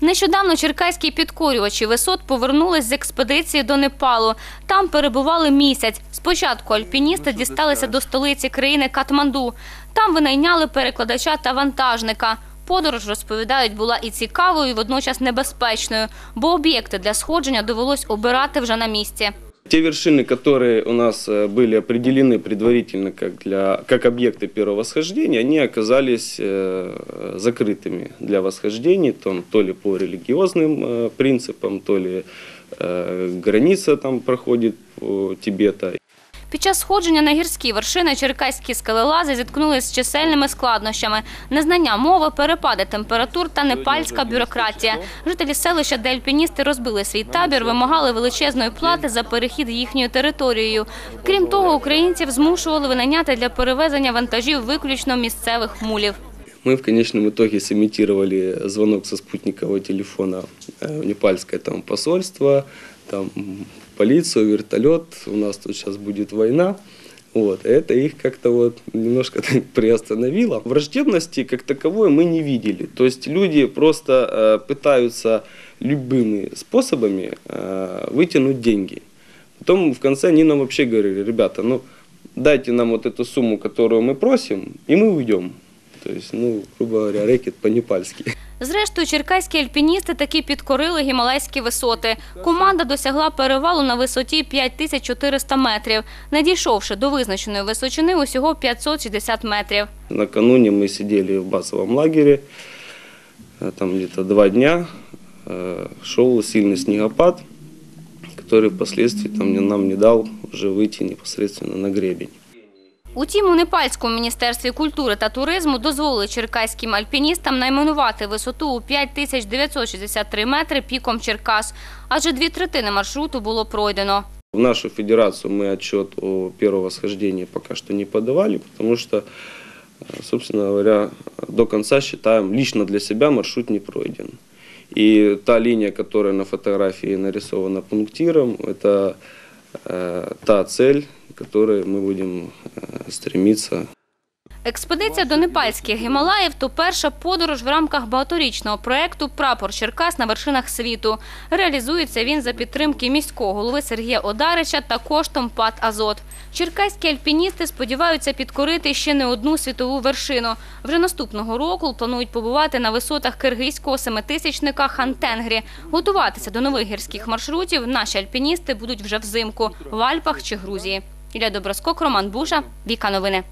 Нещодавно черкаські підкорювачі висот повернулись з експедиції до Непалу. Там перебували місяць. Спочатку альпіністи дісталися до столиці країни Катманду. Там винайняли перекладача та вантажника. Подорож, розповідають, була і цікавою, і водночас небезпечною, бо об'єкти для сходження довелось обирати вже на місці. Те вершины, которые у нас э, были определены предварительно как, для, как объекты первого восхождения, они оказались э, закрытыми для восхождений, там, то ли по религиозным э, принципам, то ли граница там проходит Тибета. Під час сходження на гірські вершини черкаські скелелази зіткнулися з чисельними складнощами: незнання мови, перепади температур та непальська бюрократія. Жителі селища, де альпіністи розбили свій табір, вимагали величезної плати за перехід їхньою територією. Крім того, українців змушували винайняти для перевезення вантажів виключно місцевих мулів. Мы в конечном итоге сымитировали звонок со спутникового телефона э, в непальское там посольство, там м, полицию, вертолет. У нас тут сейчас будет война. Вот, это их как-то вот немножко так приостановило. Враждебности как таковой мы не видели. То есть люди просто э, пытаются любыми способами э, вытянуть деньги. Потом в конце они нам вообще говорили, ребята, ну дайте нам вот эту сумму, которую мы просим, и мы уйдем. То есть, ну, грубо говоря, рэкет по-непальски. Зрештою, черкаські альпіністи таки підкорили гімалайські висоти. Команда досягла перевалу на висоті 5400 метрів, надійшовши до визначеної височини усього 560 метрів. Накануне мы сидели в базовом лагере, э, там где-то два дня, э, шел сильный снегопад, который впоследствии там, не- нам не дал уже выйти непосредственно на гребень. Утім, у Непальському міністерстві культури та туризму дозволили черкаським альпіністам найменувати висоту у 5963 метри піком Черкас, адже дві третини маршруту було пройдено. В нашу федерацию мы отчет о первом восхождении пока что не подавали, потому что, э, собственно говоря, до конца считаем, лично для себя маршрут не пройден. И та линия, которая на фотографии нарисована пунктиром, это э, та цель, к которой мы будем э, стремиться Експедиція до непальських Гімалаїв то перша подорож в рамках багаторічного проекту Прапор Черкас на вершинах світу. Реалізується він за підтримки міського голови Сергія Одарича та коштом ПАТ Азот. Черкаські альпіністи сподіваються підкорити ще не одну світову вершину. Вже наступного року планують побувати на висотах киргизького семитисячника Хантенгрі. Готуватися до нових гірських маршрутів наші альпіністи будуть вже взимку в Альпах чи Грузії. Ілля Доброскок, Роман Бужа, Віка Новини.